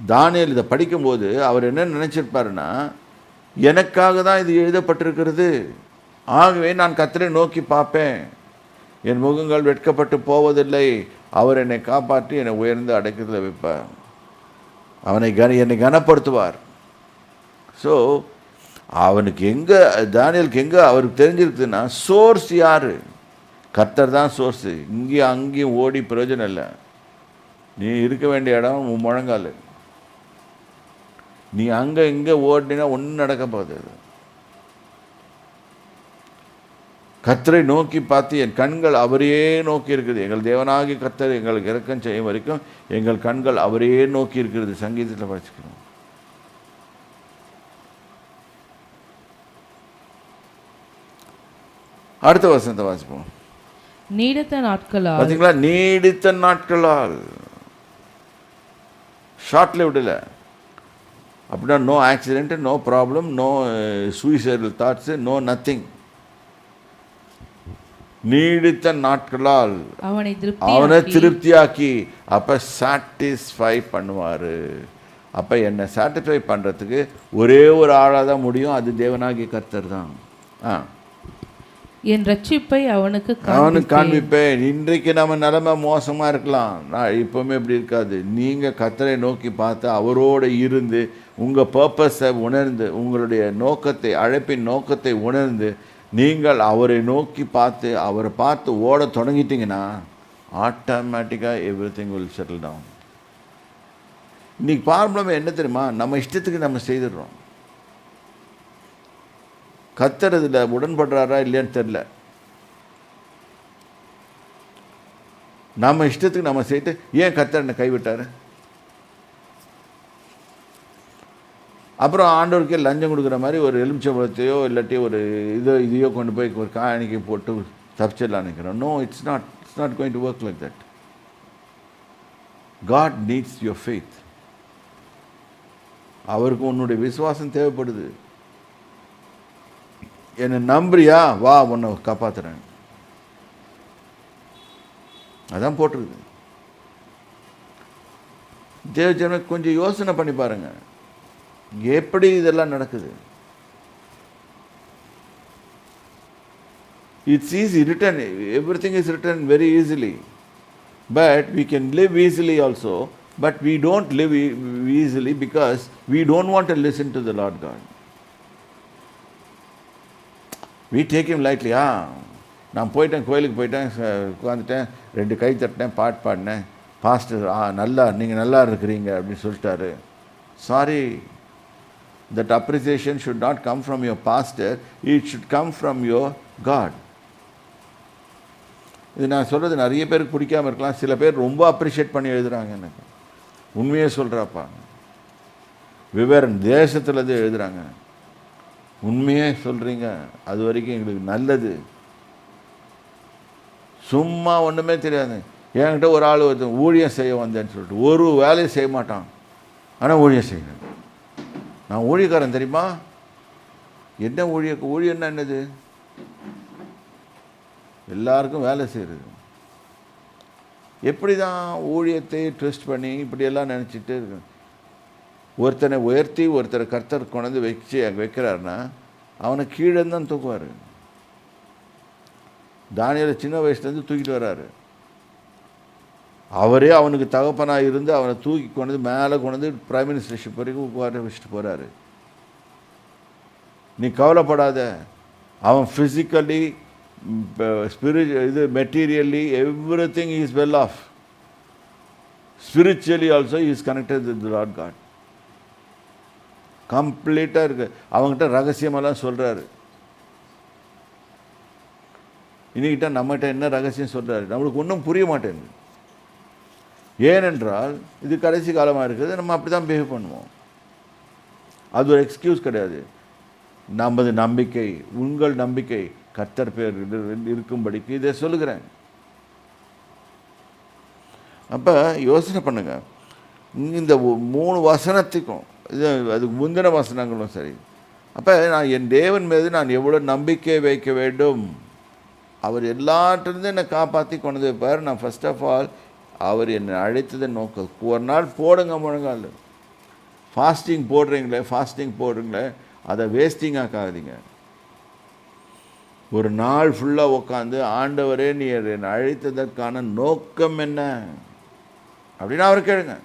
Daniel இதை படிக்கும்போது அவர் என்ன நினச்சிருப்பாருன்னா எனக்காக தான் இது எழுதப்பட்டிருக்கிறது. ஆகவே நான் கத்தரை நோக்கி பார்ப்பேன். என் முகங்கள் வெட்கப்பட்டு போவதில்லை. அவர் என்னை காப்பாற்றி என்னை உயர்ந்து அடைக்கிறதுல வைப்பார். அவனை கன என்னை கனப்படுத்துவார். ஸோ அவனுக்கு எங்கே தானியலுக்கு எங்கே அவருக்கு தெரிஞ்சிருக்குதுன்னா சோர்ஸ் யார்? கத்தர் தான் சோர்ஸு. இங்கேயும் அங்கேயும் ஓடி பிரயோஜனம் இல்லை. நீ இருக்க வேண்டிய இடம் உன் முழங்கால். நீ அங்கே இங்கே ஓடினா ஒன்றும் நடக்க போகுது கர்த்தரை நோக்கி பார்த்து என் கண்கள் அவரையே நோக்கி இருக்குது. எங்கள் தேவனாகி கர்த்தர் எங்களுக்கு இறக்கம் செய்யும் வரைக்கும் எங்கள் கண்கள் அவரையே நோக்கி இருக்கிறது சங்கீதத்தில் படிச்சுக்கிறோம் அடுத்த வசனத்தை வாசிப்போம். நீடித்த நாட்களால். பார்த்தீங்களா நீடித்த நாட்களால். ஷார்ட்ல விடல அப்படின்னா no accident no problem no suicidal thoughts no nothing நீடித்த நாட்களால் அவனை அவனை திருப்தி திருப்தியாக்கி அப்போ சாட்டிஸ்ஃபை பண்ணுவார். அப்போ என்னை சாட்டிஸ்ஃபை பண்ணுறதுக்கு ஒரே ஒரு ஆளாக தான் முடியும் அது தேவனாகிய கர்த்தர் தான் ஆ. என் ரட்சிப்பை அவனுக்கு அவனுக்கு. காண்பிப்பேன். இன்றைக்கு நம்ம நிலைமை மோசமாக இருக்கலாம். நான் இப்போவுமே இப்படி இருக்காது. நீங்கள் கத்தரை நோக்கி பார்த்து அவரோடு இருந்து உங்கள் பர்பஸை உணர்ந்து உங்களுடைய நோக்கத்தை அழைப்பின் நோக்கத்தை உணர்ந்து நீங்கள் அவரை நோக்கி பார்த்து அவரை பார்த்து ஓட தொடங்கிட்டீங்கன்னா ஆட்டோமேட்டிக்காக everything will settle down இன்றைக்கி ப்ராப்ளம் என்ன தெரியுமா? நம்ம இஷ்டத்துக்கு நம்ம செய்துடுறோம். கத்தர் உடன்படுறாரா இல்லையான்னு தெரில நம்ம இஷ்டத்துக்கு நம்ம செய்துட்டு ஏன் கத்தர் என்னை கைவிட்டார்? அப்புறம் ஆண்டவருக்கே லஞ்சம் கொடுக்குற மாதிரி ஒரு எலுமிச்சம்பழத்தையோ இல்லாட்டி ஒரு இதோ இதையோ கொண்டு போய் ஒரு காணிக்கை போட்டு தப்பிச்சிடலாம் நினைக்கிறோம். No it's not it's not going to work like that God needs your faith அவருக்கு உன்னுடைய விசுவாசம் தேவைப்படுது. என்னை நம்புறியா? வா உன்னை காப்பாற்றுறேன் அதான் போட்டிருக்குது. தேவஜன கொஞ்சம் யோசனை பண்ணி பாருங்கள் எப்படி இதெல்லாம் நடக்குது? It's easy written everything is written very easily but we can live easily also but we don't live easily because we don't want to listen to the Lord God we take him லைட்லியா நான் போயிட்டேன் கோயிலுக்கு போயிட்டேன் உட்காந்துட்டேன் ரெண்டு கை தட்டினேன் பாட்டு பாடினேன். Pastor ஆ நல்லா நீங்கள் நல்லா இருக்கிறீங்க அப்படின்னு சொல்லிட்டாரு. Sorry that appreciation should not come from your pastor it should come from your god. இது நான் சொல்கிறது நிறைய பேருக்கு பிடிக்காம இருக்கலாம். சில பேர் ரொம்ப அப்ரிஷியேட் பண்ணி எழுதுகிறாங்க எனக்கு. உண்மையே சொல்கிறாப்பா விவரம் இது எழுதுகிறாங்க உண்மையே சொல்கிறீங்க அது வரைக்கும் எங்களுக்கு நல்லது. சும்மா ஒன்றுமே தெரியாது. என்கிட்ட ஒரு ஆள் ஒருத்தன் ஊழியம் செய்ய வந்தேன்னு சொல்லிட்டு ஒரு வேலையும் செய்ய மாட்டான். ஆனால் ஊழியம் செய்யணும் நான் ஊழியக்காரன் தெரியுமா? என்ன ஊழிய ஊழியன்னா என்னது? எல்லாருக்கும் வேலை செய்கிறது எப்படி தான் ஊழியத்தை ட்விஸ்ட் பண்ணி இப்படியெல்லாம் நினச்சிட்டு இருக்கு ஒருத்தனை உயர்த்தி ஒருத்தரை கர்த்தர் கொண்டு வச்சு அங்கே வைக்கிறாருன்னா அவனை கீழே தான் தூக்குவார். தானியில் சின்ன வயசுலேருந்து தூக்கிட்டு வர்றாரு அவரே அவனுக்கு தகப்பனாக இருந்து அவனை தூக்கி கொண்டு வந்து மேலே கொண்டு வந்து பிரைம் மினிஸ்டர்ஷிப் வரைக்கும் உட்கார வச்சுட்டு போகிறாரு நீ கவலைப்படாத. அவன் ஃபிசிக்கலி ஸ்பிரி இது materially everything is well off spiritually also is connected with Lord God கம்ப்ளீட்டாக இருக்கு. அவங்ககிட்ட ரகசியமெல்லாம் சொல்கிறாரு இன்னைக்கிட்ட நம்மகிட்ட என்ன ரகசியம் சொல்கிறாரு நம்மளுக்கு ஒன்றும் புரிய மாட்டேங்குது. ஏனென்றால் இது கடைசி காலமாக இருக்கிறது நம்ம அப்படி தான் பிஹேவ் பண்ணுவோம். அது ஒரு எக்ஸ்கியூஸ் கிடையாது. நமது நம்பிக்கை உங்கள் நம்பிக்கை கர்த்தர் பேர் இருக்கும்படிக்கு இதை சொல்லுகிறேன். அப்போ யோசனை பண்ணுங்கள் இந்த மூணு வசனத்துக்கும் இது அதுக்கு முந்தின வசனங்களும் சரி. அப்போ நான் என் தேவன் மீது நான் எவ்வளோ நம்பிக்கை வைக்க வேண்டும்? அவர் எல்லாற்றிலிருந்து என்னை காப்பாற்றி கொண்டு வைப்பார் நான் ஃபஸ்ட் ஆஃப் ஆல் அவர் என்னை அழைத்ததை நோக்கம். ஒரு நாள் போடுங்க முழங்கால். ஃபாஸ்டிங் போடுறீங்களே ஃபாஸ்டிங் போடுறீங்களே அதை வேஸ்டிங் ஆக்காதீங்க. ஒரு நாள் ஃபுல்லாக உட்காந்து ஆண்டவரே நீ என்னை அழைத்ததற்கான நோக்கம் என்ன? அப்படின்னு அவர் கேளுங்க.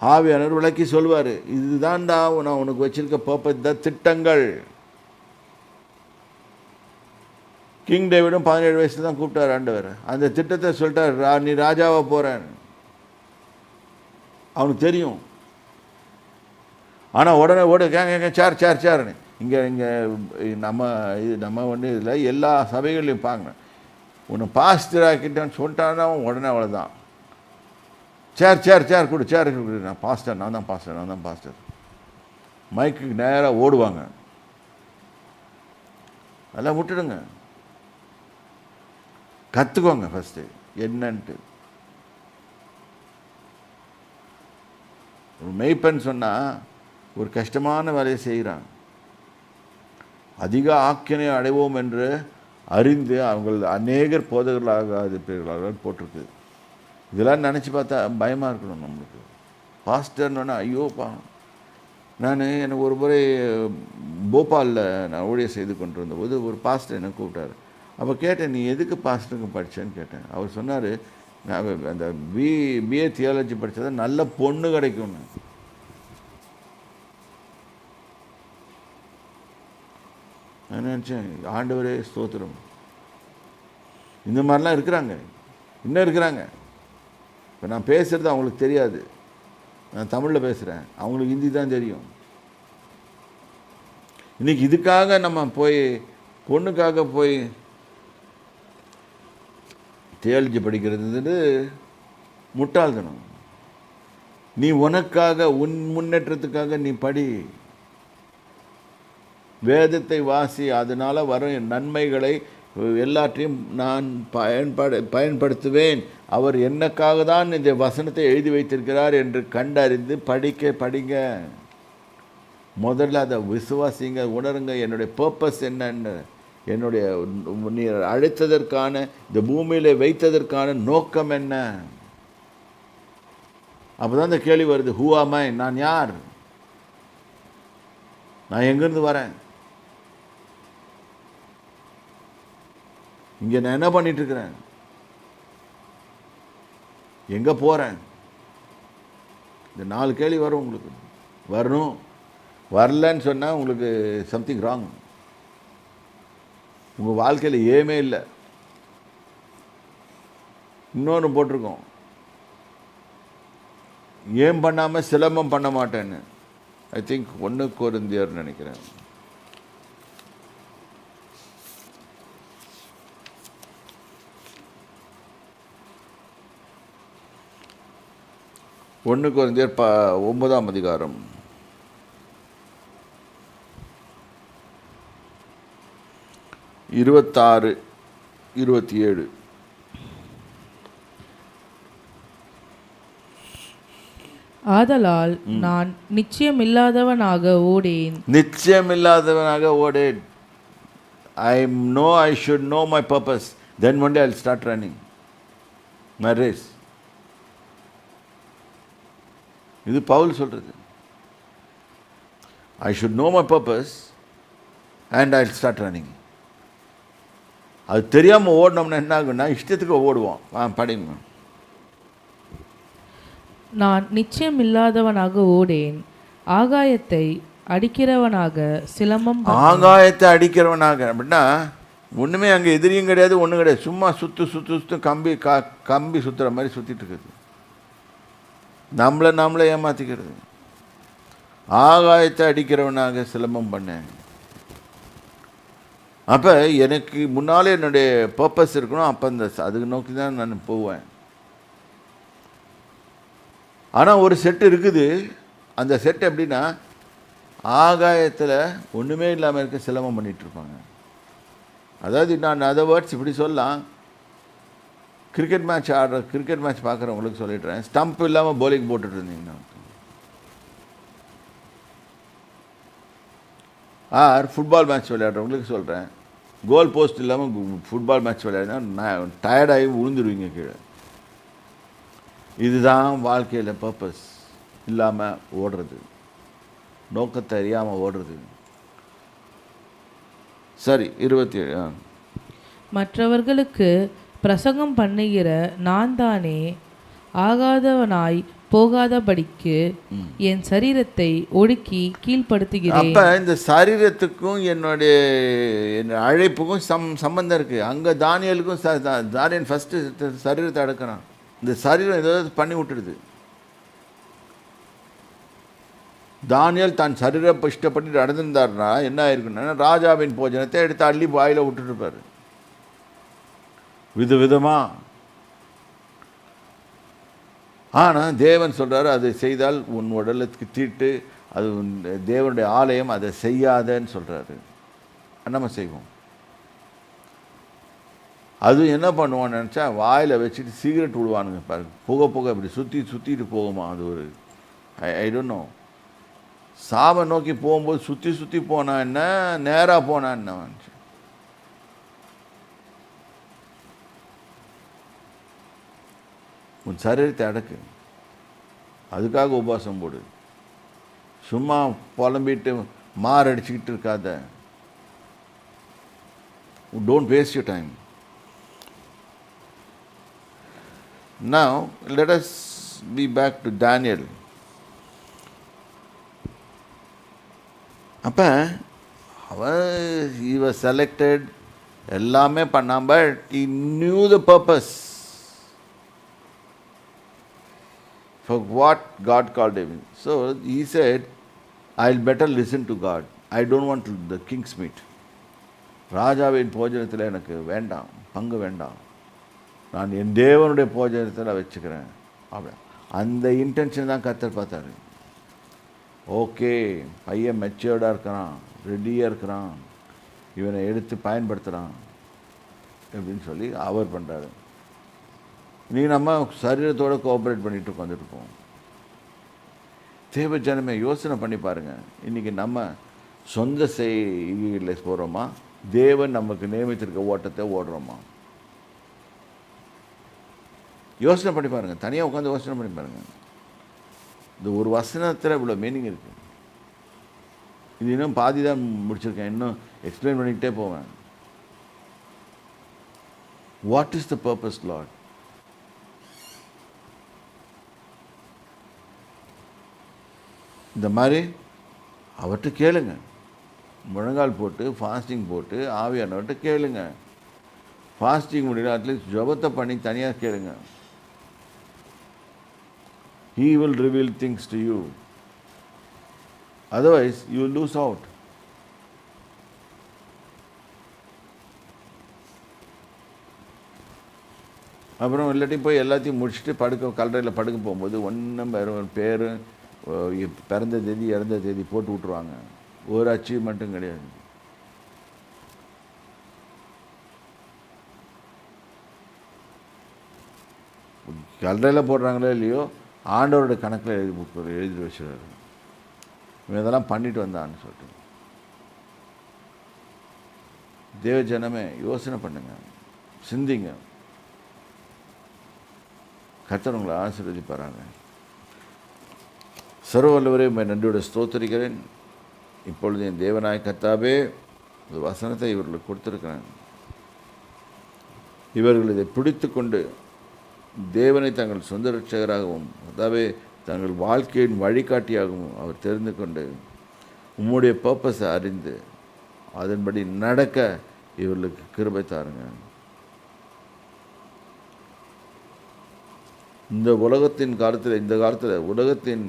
ஆவியானவர் விளக்கி சொல்வார் இதுதான்டா நான் உனக்கு வச்சிருக்க பர்பஸ் இந்த திட்டங்கள். கிங் டேவிடும் பதினேழு வயசில் தான் கூப்பிட்டார் ஆண்டவர். அந்த திட்டத்தை சொல்லிட்டார் "ரா- நீ ராஜாவாக போகிறேன் அவனுக்கு தெரியும். ஆனால் உடனே ஓடு கேங்க கேங்க சேர் சேர் சார்னு. இங்கே இங்கே நம்ம இது நம்ம வந்து இதில் எல்லா சபைகளையும் பார்க்கணும் உன்னை பாஸ்டர் ஆக்கிட்டேன்னு சொல்லிட்டான்னா உடனே அவ்வளோதான் சேர் சேர் சேர் கொடு சேர் கொடு. நான் பாஸ்டர் நான் தான் பாஸ்டர் நான் தான் பாஸ்டர் மைக்குக்கு நேராக ஓடுவாங்க. அதெல்லாம் விட்டுடுங்க. கற்றுக்கோங்க ஃபஸ்ட்டு என்னன்ட்டு. ஒரு மெய்ப்பன் சொன்னால் ஒரு கஷ்டமான வேலையை செய்கிறான் அதிக ஆக்கினை அடைவோம் என்று அறிந்து அவங்கள் அநேகர் போதகர்களாகாது பேர்களாக போட்டிருக்கு. இதெல்லாம் நினச்சி பார்த்தா பயமாக இருக்கணும் நம்மளுக்கு. பாஸ்டர்னோன்னா ஐயோப்பா நான் எனக்கு ஒரு முறை போபாலில் நான் ஊழியர் செய்து கொண்டு போது ஒரு பாஸ்டர் என்னை கூப்பிட்டாரு. அப்போ கேட்டேன் நீ எதுக்கு பாஸ்டருக்கு படித்தேன்னு கேட்டேன். அவர் சொன்னார் நான் அந்த பி பிஏ தியாலஜி படித்தது நல்ல பொண்ணு கிடைக்கும்னு. நான் நினச்சேன் ஆண்டவரே ஸ்தோத்திரம். இந்த மாதிரிலாம் இருக்கிறாங்க. இன்னும் இருக்கிறாங்க. இப்போ நான் பேசுகிறது அவங்களுக்கு தெரியாது. நான் தமிழில் பேசுகிறேன் அவங்களுக்கு ஹிந்தி தான் தெரியும். இன்றைக்கி இதுக்காக நம்ம போய் பொண்ணுக்காக போய் தியாலஜி படிக்கிறது முட்டாள்தனம். நீ உனக்காக உன் முன்னேற்றத்துக்காக நீ படி. வேதத்தை வாசி அதனால் வரும் நன்மைகளை எல்லாற்றையும் நான் பயன்படு பயன்படுத்துவேன். அவர் என்னக்காக தான் இந்த வசனத்தை எழுதி வைத்திருக்கிறார் என்று கண்டறிந்து படிக்க படிங்க. முதல்ல அதை விசுவாசிங்க உணருங்க என்னுடைய பர்பஸ் என்னன்னு. என்னுடைய நீ அழைத்ததற்கான இந்த பூமியில் வைத்ததற்கான நோக்கம் என்ன? அப்போ தான் இந்த கேள்வி வருது ஹூ நான் யார்? நான் எங்கேருந்து வரேன்? இங்கே நான் என்ன பண்ணிகிட்ருக்கிறேன் எங்கே போகிறேன் இந்த நாலு கேள்வி வரும் உங்களுக்கு. வரணும். வரலன்னு சொன்னால் உங்களுக்கு சம்திங் ராங் உங்கள் வாழ்க்கையில் ஏமே இல்லை. இன்னொன்று போட்டிருக்கோம். ஏன் பண்ணாமல் சிலம்பம் பண்ண மாட்டேன்னு? ஐ திங்க் ஒன்று கோருந்தியர் நினைக்கிறேன். ஒன்று குறைந்தர் ப ஒன்பதாம் அதிகாரம். இருபத்தாறு இருபத்தி ஏழு ஆதலால் நான் நிச்சயமில்லாதவனாக ஓடேன். நிச்சயம் இல்லாதவனாக Odean I know I should know my purpose then one day I start running my race இது பவுல் சொல்கிறது I should know my purpose and I start running அது தெரியாமல் ஓடினோம்னா என்ன ஆகும்னா இஷ்டத்துக்கு ஓடுவோம். ஆ படிங்க. நான் நிச்சயமில்லாதவனாக ஓடேன். ஆகாயத்தை அடிக்கிறவனாக சிலம்பம் ஆகாயத்தை அடிக்கிறவனாக. அப்படின்னா ஒன்றுமே அங்கே எதிரியும் கிடையாது ஒன்றும் கிடையாது. சும்மா சுற்று சுற்று சுற்று கம்பி கா கம்பி சுற்றுற மாதிரி சுற்றிட்டு இருக்குது. நம்மளை நம்மளை ஏமாற்றிக்கிறது ஆகாயத்தை அடிக்கிறவனாக சிலம்பம் பண்ணேன். அப்போ எனக்கு முன்னாலே என்னுடைய பர்பஸ் இருக்கணும் அப்போ அந்த அதுக்கு நோக்கி தான் நான் போவேன். ஆனால் ஒரு செட்டு இருக்குது. அந்த செட் எப்படின்னா ஆகாயத்தில் ஒன்றுமே இல்லாமல் இருக்க சிலம்பம் பண்ணிகிட்ருப்பாங்க இருப்பாங்க அதாவது நான் அதர் வேர்ட்ஸ் இப்படி சொல்லலாம். கிரிக்கெட் மேட்ச் ஆடுற கிரிக்கெட் மேட்ச் பார்க்குறவங்களுக்கு சொல்லிடுறேன். ஸ்டம்ப் இல்லாமல் போலிங் போட்டுட்டு இருந்தீங்கன்னா. ஆர் ஃபுட்பால் மேட்ச் விளையாடுறவங்களுக்கு சொல்கிறேன் கோல் போஸ்ட் இல்லாமல் ஃபுட்பால் மேட்ச் விளையாடினா நான் டயர்டாகி விழுந்துருவீங்க கீழே. இதுதான் வாழ்க்கையில் பர்பஸ் இல்லாமல் ஓடுறது. நோக்கத்தை அறியாமல் ஓடுறது. சரி இருபத்தி ஏழு ஆ. மற்றவர்களுக்கு பிரசங்கம் பண்ணுகிற நான் தானே ஆகாதவனாய் போகாதபடிக்கு என் சரீரத்தை ஒடுக்கி கீழ்ப்படுத்துகிறேன். அப்போ இந்த சரீரத்துக்கும் என்னுடைய என் அழைப்புக்கும் சம் சம்பந்தம் இருக்குது அங்கே தானியலுக்கும் ச தா- தானியல் ஃபஸ்ட்டு சரீரத்தை அடக்கிறான் இந்த சரீரம் ஏதாவது பண்ணி விட்டுடுது. தானியல் தான் சரீர இஷ்டப்பட்டு நடந்திருந்தாருன்னா என்ன ஆயிருக்குன்னா ராஜாவின் போஜனத்தை எடுத்து அள்ளி வாயில் விட்டுருப்பாரு வித விதமாக ஆனால் தேவன் சொல்கிறாரு அதை செய்தால் உன் உடலுக்கு தீட்டு அது உன் தேவனுடைய ஆலயம் அதை செய்யாதன்னு சொல்கிறாரு நம்ம செய்வோம். அது என்ன பண்ணுவான்னு நினச்சா வாயில் வச்சுட்டு சிகரெட் விடுவானுங்க பாருங்க. புகை புகை இப்படி சுற்றி சுற்றிட்டு போகுமா அது ஒரு ஐ ஐ டோன்ட் நோ சாவை நோக்கி போகும்போது சுற்றி சுற்றி போனா என்ன? நேராக போனா என்ன? உன் சரீரத்தை அடக்கு. அதுக்காக உபவாசம் போடு. சும்மா புலம்பிட்டு மாரடிச்சுக்கிட்டு இருக்காத. டோன்ட் வேஸ்ட் யூ டைம் நான் let us be back to Daniel அப்போ அவன் இவ செலக்டட் எல்லாமே பண்ணான் but he knew the purpose for what God called him. So he said, I'll better listen to God. I don't want to, the king's meat. ராஜாவின் போஜனத்தில் எனக்கு வேண்டாம் பங்கு வேண்டாம். நான் என் தேவனுடைய போஜனத்தில் வச்சுக்கிறேன். அப்படி அந்த இன்டென்ஷன் தான் கத்தர் பார்த்தாரு. ஓகே பையன் மெச்சோர்டாக இருக்கிறான் ரெடியாக இருக்கிறான். இவனை எடுத்து பயன்படுத்துகிறான் அப்படின்னு சொல்லி அவர் பண்ணுறாரு நீ நம்ம சரீரத்தோட கோஆப்ரேட் பண்ணிட்டு உட்காந்துருப்போம் தேவ ஜனமே யோசனை பண்ணி பாருங்கள் இன்றைக்கி நம்ம சொந்த செய்கையில் போகிறோமா தேவன் நமக்கு நியமித்திருக்க ஓட்டத்தை ஓடுறோமா? யோசனை பண்ணி பாருங்கள் தனியாக உட்காந்து யோசனை பண்ணி பாருங்கள் இந்த ஒரு வசனத்தில் இவ்வளோ மீனிங் இருக்குது இது இன்னும் பாதி தான் முடிச்சிருக்கேன். இன்னும் எக்ஸ்பிளைன் பண்ணிக்கிட்டே போவேன். What is the purpose Lord இந்த மாதிரி அவர்கிட்ட கேளுங்க. முழங்கால் போட்டு ஃபாஸ்டிங் போட்டு ஆவியானவர்கிட்ட கேளுங்க. ஃபாஸ்டிங் முடியல அட்லீஸ்ட் ஜபத்தை பண்ணி தனியாக கேளுங்க. He will reveal things to you otherwise you lose out அப்புறம் இல்லாட்டி போய் எல்லாத்தையும் முடிச்சுட்டு படுக்க கல்லறையில் படுக்க போகும்போது ஒன்றும் வெறும் பேர் பிறந்த தேதி இறந்த தேதி போட்டு விட்ருவாங்க ஒரு அச்சீவ்மெண்ட்டும் கிடையாது. கல்லறையில் போடுறாங்களோ இல்லையோ ஆண்டவரோட கணக்கில் எழுதி புக்கு எழுதி வச்சுருவாரு இவன் இதெல்லாம் பண்ணிட்டு வந்தான்னு சொல்லிட்டு. தேவ ஜனமே யோசனை பண்ணுங்க. சிந்திங்க. கர்த்தர் உங்களை ஆசீர்வதிப்பாராங்க. சர்வல்லவரே உண்மை நன்றியோட ஸ்தோத்தரிக்கிறேன். இப்பொழுது என் தேவநாயகத்தாவே ஒரு வசனத்தை இவர்களுக்கு கொடுத்துருக்கிறேன். இவர்கள் இதை பிடித்து கொண்டு தேவனை தங்கள் சொந்த ரட்சகராகவும் அதாவது தங்கள் வாழ்க்கையின் வழிகாட்டியாகவும் அவர் தெரிந்து கொண்டு உம்முடைய பர்பஸை அறிந்து அதன்படி நடக்க இவர்களுக்கு கிருபை தாருங்க. இந்த உலகத்தின் காலத்தில் இந்த காலத்தில் உலகத்தின்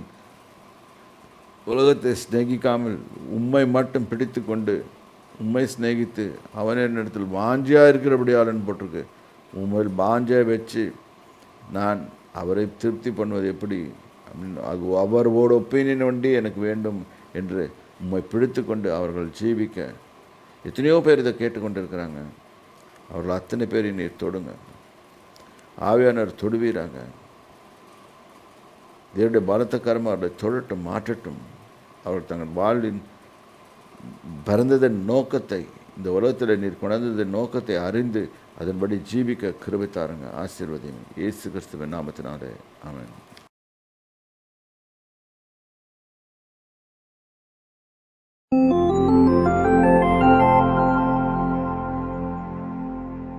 உலகத்தை சிநேகிக்காமல் உம்மை மட்டும் பிடித்து கொண்டு உம்மை சிநேகித்து அவனிடத்தில் வாஞ்சியாக இருக்கிறபடியாளன் போட்டிருக்கு. உண்மையில் வாஞ்சியாக வச்சு நான் அவரை திருப்தி பண்ணுவது எப்படி? அப்படின்னு அது அவரோட ஒப்பீனியன் வண்டி எனக்கு வேண்டும் என்று உம்மை பிடித்து கொண்டு அவர்கள் ஜீவிக்க எத்தனையோ பேர் இதை கேட்டுக்கொண்டிருக்கிறாங்க. அவர்கள் அத்தனை பேரை நீர் தொடுங்க. ஆவியானவர் தொடுவீராங்க தேவனுடைய பலத்த கரமாக அவர்களை தொடட்டும் மாற்றட்டும். அவர் தங்கள் வாழ்வின் பிறந்ததன் நோக்கத்தை இந்த உலகத்தில் நீர் கொண்டதன் நோக்கத்தை அறிந்து அதன்படி ஜீவிக்க கிருபை தாருங்க இயேசு கிறிஸ்துவின் நாமத்தினாலே. ஆமென்.